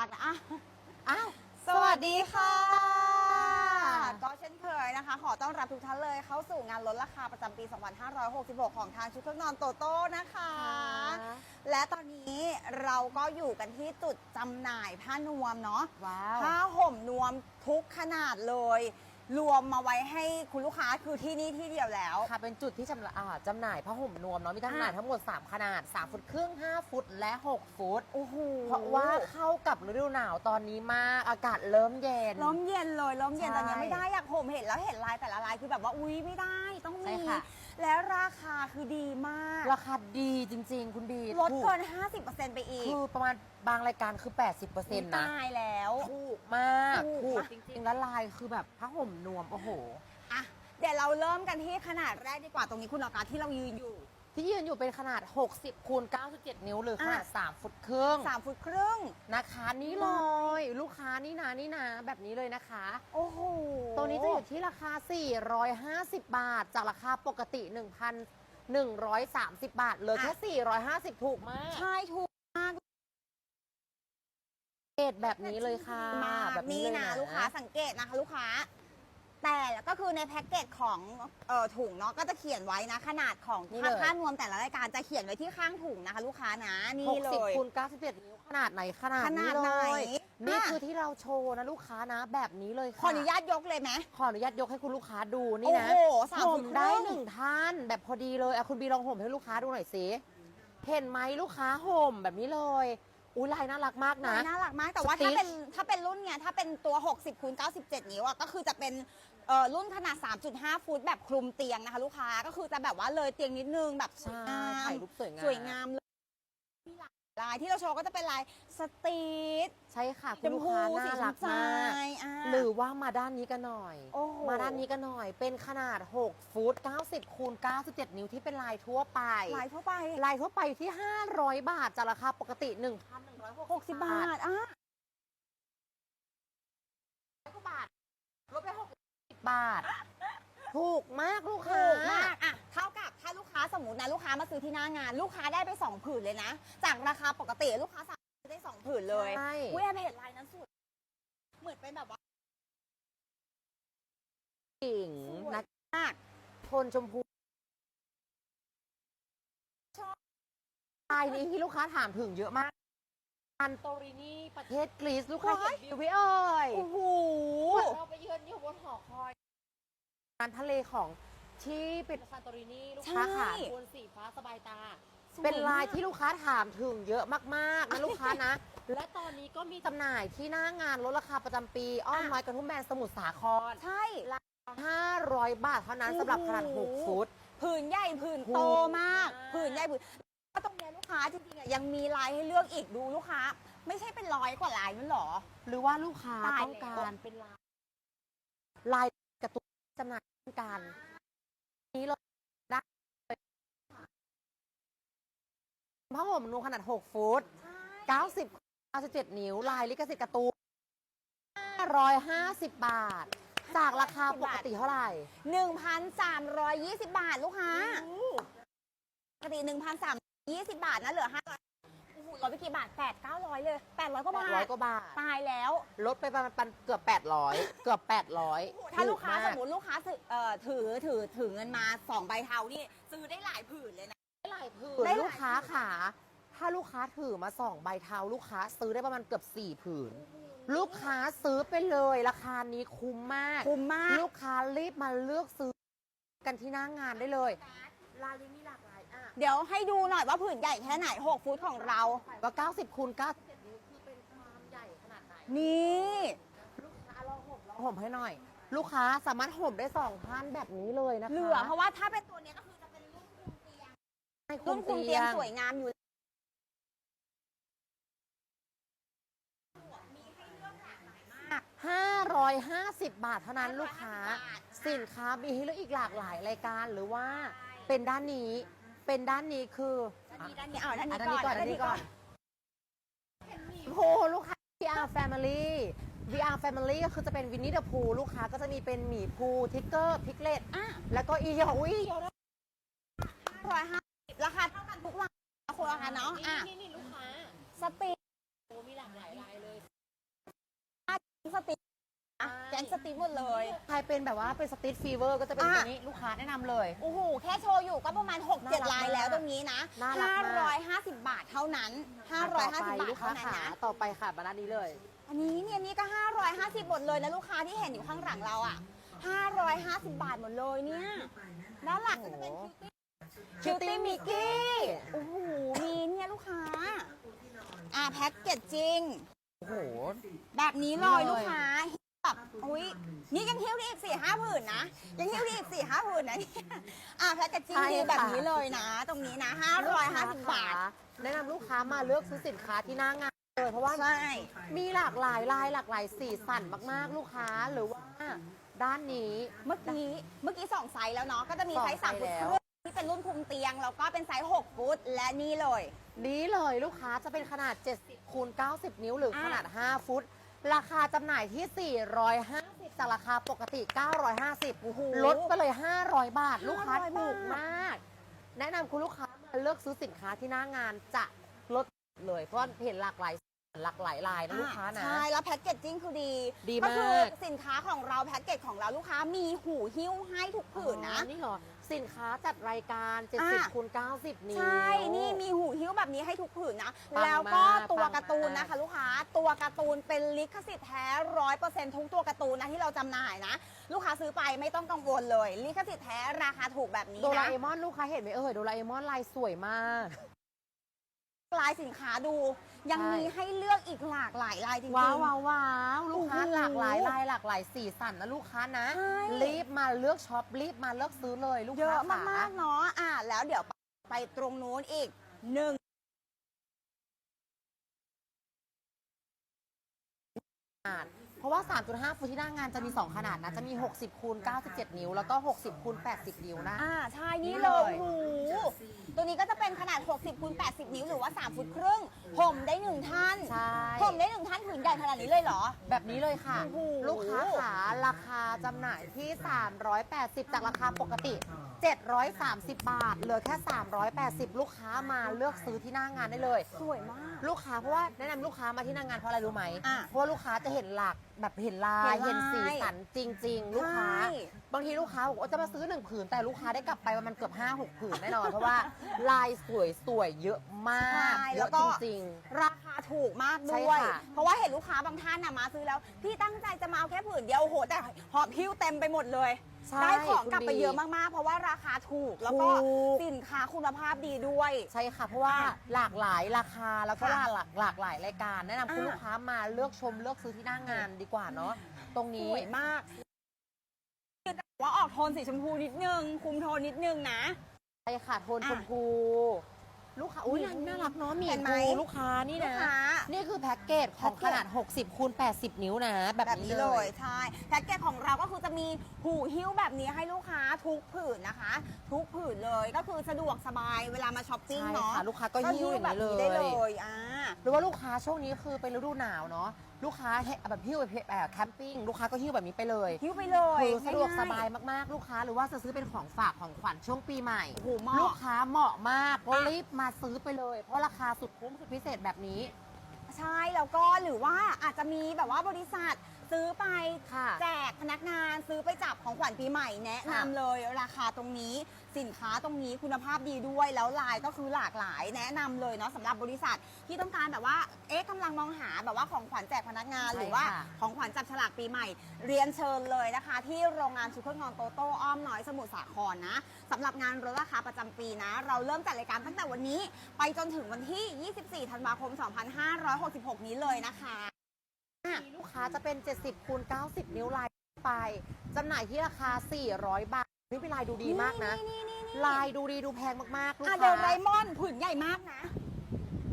รักนะอะอ้าวสวัสดีค่ะ ก็เช่นเคยนะคะ ขอต้อนรับทุกท่านเลยเข้าสู่งานลดราคาประจำปี 2566 ของทางชุดเครื่องนอนโตโต้นะคะและตอนนี้เราก็อยู่กันที่จุดจำหน่ายผ้านวมเนาะว้าว ผ้าห่มนวมทุกขนาดเลย รวมมาไว้ให้คุณลูกค้าคือที่นี่ที่เดียวแล้ว ค่ะเป็นจุดที่จำหน่ายอ่าจำหน่ายผ้าห่มนวมเนาะมีจำหน่ายอะทั้งหมด 3 ขนาด 3 ฟุตครึ่ง 5 ฟุตและ 6 ฟุต โอ้โหเพราะว่าเข้ากับฤดูหนาวตอนนี้มากอากาศเริ่มเย็น ล้มเย็นเลยล้มเย็นใช่ตอนนี้ไม่ได้อยากห่มเห็นแล้วเห็นลายแต่ละลายคือแบบว่าอุ้ยไม่ได้ต้องใช่มี ค่ะ แล้วราคาคือดีมาก ราคาดีจริง ๆ คุณบีลดถูเกิน 50%ไปอีกคือประมาณบางรายการคือ 80%นะ ตายแล้ว ถูกมากถูก ถูกมากจริงๆ แล้วลายคือแบบผ้าห่มนวมโอ้โหอะเดี๋ยวเราเริ่มกันที่ขนาดแรกดีกว่าตรงนี้คุณออกาที่เรายืนอยู่ ที่ยืนอยู่เป็นขนาด 60คูณ97 นิ้วหรือขนาดอะ3ฟุตครึ่ง3ฟุตครึ่งนะคะนี่เลยลูกค้านี่นะนี่นะแบบนี้เลยนะคะ โอ้โหตัวนี้จะอยู่ที่ราคา 450 บาท จากราคาปกติ 1,130 บาทเหลือแค่450 ถูกมาก ใช่ถูกมากเกตแบบนี้เลยค่ะมากแบบนี่เลยนะลูกค้าสังเกตนะคะลูกค้า แต่ก็คือในแพ็กเกจของเออถุงเนาะก็จะเขียนไว้นะ ขนาดของนี่ผ้าเลยผ้านวมแต่ละรายการจะเขียนไว้ที่ข้างถุงนะคะ ลูกค้านะนี่เลย60คูณ97นิ้วขนาดไหนขนาดขนานี้ดเลไหนยนี่อะ คือที่เราโชว์นะลูกค้านะ แบบนี้เลยค่ะขออนุญาตยกเลยไหมขออนุญาตยกให้คุณลูกค้าดูนี่นะโอ้โหสามห่ฟุมตได้ครึ่งหนึ่งท่านแบบพอดีเลยอะคุณบีลองห่มให้ลูกค้าดูหน่อยสิเห็นไหมลูกค้าห่มแบบนี้เลยอุ้ยลายน่ารักมากนะ น่ารักมากแต่ว่าสติ๊ถ้ากเป็นถ้าเป็นรุ่นเนี้ยถ้าเป็นตัว 60คูณ97 นิ้วอะก็คือจะเป็น เอ่อรุ่นขนาด 3.5 ฟุตแบบคลุมเตียงนะคะ ลูกค้าก็คือจะแบบว่าเลยเตียงนิดนึงแบบสวยใช่งามถ่ายรูปสวยงามสวยงามเลยมีหลายลายที่เราโชว์ก็จะเป็นลายสตรีท ใช่ค่ะชคุณมลูกพูค้าสีน่ารักน้ำตามากลอ่าหรือว่ามาด้านนี้กันหน่อยโอ้โหมาด้านนี้กันหน่อย เป็นขนาด 6 ฟุต 90 คูณ 97 นิ้วที่เป็นลายทั่วไป ลายทั่วไป ลายทั่วไปที่ 500 บาทจากราคาปกติ 1,160 60บาทอะ กว่าบาท ลดไป 60 บาท ถูกมากลูกค้าถูกมากอะเท่ากับถ้าลูกค้าสมมตินะลูกค้ามาซื้อที่หน้างาน ลูกค้าได้ไป2ผืนเลยนะ จากราคาปกติลูกค้าสามารถซื้อได้2ผืนเลยใช่ อุ้ยแอมเห็นลายนั้นสุด เหมือนเป็นแบบว่าหญิงสวย นะมาก โทนชมพูลายนี้ที่ลูกค้าถามถึงเยอะมาก อันโตรินีประเทศกรีซลูกค้าเห็นวิวไหมเอ่ย โอ้โหเราไปเยือนอยู่บนหอคอย การทะเลของที่ป็นซาโตรินีลูกค้าค่ะบนสีฟ้าสบายตา เป็นลายที่ลูกค้าถามถึงเยอะมากๆนะลูกค้านะ และตอนนี้ก็มีจำหน่ายที่หน้างานลดราคาประจำปี อ้อมน้อยกระทุ่มแบนสมุทรสาคร ใช่500 บาทเท่านั้นโอ้โหสำหรับขนาด6ฟุตผืนใหญ่ผืนโตมาก ผืนใหญ่ผืนก็ตรงนี้ลูกค้าจริงๆอะยังมีลายให้เลือกอีกดูลูกค้า ไม่ใช่เป็นร้อยกว่าลายนั่นหรอ หรือว่าลูกค้าต้องการเป็นลายลายกระตุ้นจำหน่าย กันนี้เลยได้ผ้าห่มนูขนาด 6 ฟุต 90 97 นิ้ว ลายลิขสิทธิ์การ์ตูน550 บาท จากราคาปกติเท่าไหร่ 1,320 บาท ลูกค้าปกติ1,320 บาทนะ เหลือ500 โอ้โหลดไปกี่บาท8 900 เลย 800กว่าบาท 800กว่าบาท ตายแล้ว ลดไปประมาณเกือบ 800 เกือบ 800ถ้าลูกค้าถูสมมมติลูกค้าซื้อเอ่อถือถือถือเงินมา2ใบเทานี่ซื้อได้หลายผืนเลยนะ ได้หลายผืนได้หลายลูกค้าขา ถ้าลูกค้าถือมาสองใบเทาลูกค้าซื้อได้ประมาณเกือบสี่ผืน ลูกค้าซื้อไปเลยราคานี้คุ้มมาก คุ้มมาก ลูกค้ารีบมาเลือกซื้อกันที่หน้างานได้เลย ลายนี้มีหลากหลายอะ เดี๋ยวให้ดูหน่อยว่าผืนใหญ่แค่ไหน 6 ฟุตของเราว่า90คูณ97นิ้วคือเป็นความใหญ่ขนาดไหนนี่ลูกค้าลองห่มลองห่มให้หน่อย ลูกค้าสามารถห่มได้สองท่านแบบนี้เลยนะคะเหลือเพราะว่าถ้าเป็นตัวเนี้ยก็คือจะเป็นรุ่นคุมเตียงให้รุ่นคุมเตียงสวยงามอยู่550 บาทเท่านั้นลูกค้า สินค้ามีให้เลือกอีกหลากหลายรายการหรือว่าเป็นด้านนี้ เป็นด้านนี้คือด้านนี้ด้านนี้เอาด้านอะนี้ด้านก่นี้อนก่อนด้านนี้ก่อนโอ้โหลูกค้า VR Family VR Family ก็คือจะเป็นวินนี่เดอะพูลูกค้าก็จะมีเป็นหมีพูทิกเกอร์พิกเลตอะแล้วก็อียออุ้ยร้อยห้าสิบราคาเท่ากันทุกรายคนละคะเนาะอะนี่นี่ลูกค้าสตรีทโอ้มีหลากหลายลายเลยสติกนะแก๊ งสติกหมดเลย ใครเป็นแบบว่าเป็นสตรีทฟีเวอร์ก็จะเป็นอะตัวนี้ลูกค้าแนะนำเลย โอ้โห แค่โชว์อยู่ก็ประมาณ6น่ารัก7ลายแล้วตรงนี้นะ น่ารักมาก 550 บาทเท่านั้น 550ต่อไปบาทลูกค้าเท่านั้นขานะ ต่อไปค่ะบานานี้เลย อันนี้เนี่ยอันนี่ก็ 550หมดเลยนะลูกค้าที่เห็นอยู่ข้างหลังเราอะ 550 บาทหมดเลยเนี่ยด้านหลังก็จะเป็นโอ้โหคิวตี้มิกกี้ โอ้โห มีเนี่ยลูกค้า อ่าแพ็กเกจจริง โอ้โห แบบนี้เลยนี่เลยลูกค้า แบบอุ้ยนี่ยังเที่ยวได้อีกสี่ห้าผืนนะ ยังเที่ยวได้อีกสี่ห้าผืนนะเนี่ยอ่าแพ็กเกจจริงดีแบบนี้เลยนะ ตรงนี้นะ550บาท แนะนำลูกค้ามาเลือกซื้อสินค้าที่หน้างานเลยเพราะว่าใช่ มีหลากหลายลายหลากหลายสีสันมากๆ ลูกค้าหรือว่าด้านนี้ เมื่อกี้เมื่อกี้สองไซส์แล้วเนาะก็จะมีสองไซส์สามไซส์ฟุตแล้วครึ่งที่เป็นรุ่นคุมเตียงแล้วก็เป็นไซส์หกฟุตและนี่เลย นี้เลยลูกค้าจะเป็นขนาด 70คูณ90 นิ้วหรือขนาด 5 ฟุต ราคาจำหน่ายที่ 450จากราคาปกติโอ้โห950ลดไปเลย 500 บาท ลูกค้า500ถูกบาทมาก แนะนำคุณลูกค้ามาเลือกซื้อสินค้าที่หน้างานจะลดเลยเพราะว่าเห็นหลากหลายหลากหลายลายนะลูกค้านะ ใช่ แล้วแพ็กเกจจิ้งคือดีดีก็คือมากสินค้าของเราแพ็กเกจของเราลูกค้ามีหูหิ้วให้ทุกผืนนะอ๋อนี่เหรอ สินค้าจัดรายการอะ70คูณ90 นิ้ว ใช่ นี่มีหูหิ้วแบบนี้ให้ทุกผืนนะ ปังแล้วก็มากตัวปังการ์ตูนมาก นะคะ ลูกค้า ตัวการ์ตูนเป็นลิขสิทธิ์แท้ร้อยเปอร์เซ็นต์ทุกตัวการ์ตูนนะที่เราจำหน่ายนะ ลูกค้าซื้อไปไม่ต้องกังวลเลย ลิขสิทธิ์แท้ราคาถูกแบบนี้โดรานะ เอมอนลูกค้าเห็นไหมเอ่ยโดราเอมอนลายสวยมาก ลายสินค้าดูยังใช่มีให้เลือกอีกหลากหลายลายจริงๆว้าวว้าวว้าวลูกค้าโอ้โหหลากหลายลายหลากหลายสีสันนะลูกค้านะใช่รีบมาเลือกช็อปรีบมาเลือกซื้อเลยลูกเยค้าอะมากๆเนาะอะแล้วเดี๋ยวไปตรงนู้นอีกหนึ่งขนาด เพราะว่า 3.5 ฟุตที่หน้างานจะมี 2 ขนาดนะ จะมี 60คูณ97 นิ้ว แล้วก็ 60คูณ80 นิ้วนะ อ่าใช่นี่นี่เลเลยยโอ้โหตัวนี้ก็จะเป็นขนาด 60คูณ80 นิ้วหรือว่า 3 ฟุตครึ่งผมได้หนึ่งท่านใช่ผมได้หนึ่งท่านผืนใหญ่ขนาดนี้เลยเหรอ แบบนี้เลยค่ะ โอ้โห ลูกค้าขาราคาจำหน่ายที่ 380 จากราคาปกติ 730 บาท เหลือแค่ 380 ลูกค้ามาเลือกซื้อที่หน้างานได้เลย สวยมาก ลูกค้าเพราะว่าแนะนำลูกค้ามาที่หน้างานเพราะอะไรรู้ไหมอะเพราะว่าลูกค้าจะเห็นหลักแบบเห็นลายเห็เห็นนลาย สีสันจริง ๆ ลูกค้า ใช่ บางทีลูกค้าบอกว่าจะมาซื้อหนึ่งผืนแต่ลูกค้าได้กลับไปประมาณเกือบ5 6ผืนแน่นอน เพราะว่าลายสวยสวยๆเยอะมากใช่เยแล้วอะก็ จริง ราคาถูกมากใช่ด้วย ค่ะ เพราะว่าเห็นลูกค้าบางท่านน่ะมาซื้อแล้ว พี่ตั้งใจจะมาเอาแค่ผืนเดียวโอ้โหแต่หอบพิ้วเต็มไปหมดเลย ๆ ใช่ได้ของกลับไปคุณบีเยอะมากๆ เพราะว่าราคาถูกแล้วก็ถูก สินค้าคุณภาพดีด้วย ใช่ค่ะ เพราะว่าหลากหลายราคาแล้วก็ค่ะหลากหลากหลายรายการ แนะนำคุณอะลูกค้ามาเลือกชมเลือกซื้อที่หน้างานดีกว่าเนาะตรงสนี้ วยมากแต่ว่าออกโทนสีชมพูนิดนึง คุมโทนนิดนึงนะ ใช่ค่ะโทนอะชมพูลูกค้าอุ้ย นี่ น่ารั กเนาะหมีเห็นไหมภูลูกค้านี่ลูกนะค้า นี่คือแพ็กเกจของแพ็กเกจขนาด 60คูณ80 นิ้วนะ แบบแบบนี้นี้เลเลยยใช่ แพ็กเกจของเราก็คือจะมีหูหิ้วแบบนี้ให้ลูกค้าทุกผืนนะคะ ทุกผืนเลยก็คือสะดวกสบายเวลามาช้อปปิ้งใช่เนาะค่ะลูกค้าก็หิ้วอย่างแบบนี้นี้ได้เลเลยยอ่าหรือว่าลูกค้าช่วงนี้คือเป็นฤดูหนาวเนาะลูกค้าเฮแบบหิ้วไปแบบแคมปิ้งลูกค้าก็หิ้วแบบนี้ไปเลยหิ้วไปเลยคือสะดวกง่ๆสบายมากๆ ลูกค้าหรือว่าจะซื้อเป็นของฝากของขวัญช่วงปีใหม่โอ้โหเหมาะลูกค้าเหมาะมากก็อะรีบมาซื้อไปเลยเพราะราคาสุดคุ้มสุดพิเศษแบบนี้ ใช่แล้วก็หรือว่าอาจจะมีแบบว่าบริษัทซื้อไปค่ะ แจกพนักงาน ซื้อไปจับของขวัญปีใหม่แนะนำค่ะเลยราคาตรงนี้สินค้าตรงนี้คุณภาพดีด้วยแล้วลายก็คือหลากหลายแนะนำเลยเนาะสำหรับบริษัทที่ต้องการแบบว่าเอ๊ะกำลังมองหาแบบว่าของขวัญแจกพนักงาน ใช่หรือว่าค่ะของขวัญจับฉลากปีใหม่ เรียนเชิญเลยนะคะ ที่โรงงานชุดเครื่องนอนโตโต้อ้อมน้อยสมุทรสาครนะสำหรับงานลดราคาประจำปีนะ เราเริ่มจัดรายการตั้งแต่วันนี้ ไปจนถึงวันที่ 24 ธันวาคม 2566 นี้เลยนะคะมีลูกค้าจะเป็น 70คูณ90 นิ้วลาย ไปจำหน่ายที่ราคา 400 บาทนี่เป็นลายดูดีมากนะ นี่นี่นี่ลายดูดีดูแพงมากๆลูกอะค้าเดลไรมอนผืนใหญ่มากนะ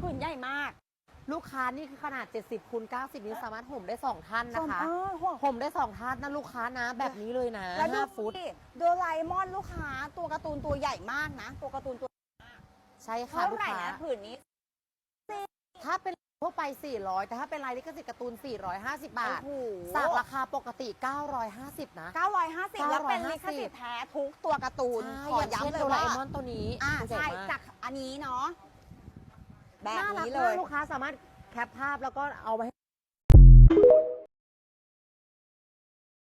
ผืนใหญ่มากลูกค้านี่คือขนาด 70คูณ90นิ้วสามารถห่มได้ 2 ท่านนะคะเออห่วง ห่มได้ 2 ท่านนะลูกค้านะ แบบนี้เลยนะแล้วดู5ฟุตดิเดลไรมอนลูกค้าตัวการ์ตูนตัวใหญ่มากนะ ตัวการ์ตูนตัวใช่ค่ะเท่าลูกไหร่ค้า นะผืนนี้ ถ้าเป็น ทั่วไป 400 แต่ถ้าเป็นลายลิขสิทธิ์การ์ตูน 450 บาท โอ้โห จากราคาปกติ 950 นะ 950 แล้วเป็นลิขสิทธิ์แท้ทุกตัวการ์ตูนใช่ขออย่างเช่นย้ำเลโดยราว่าเอมอนตัวนี้อ่าตัวญ่ใช่มากจากอันนี้เนาะแบบน่ารักนี้เลมากยลูกค้าสามารถแคปภาพแล้วก็เอาไปให้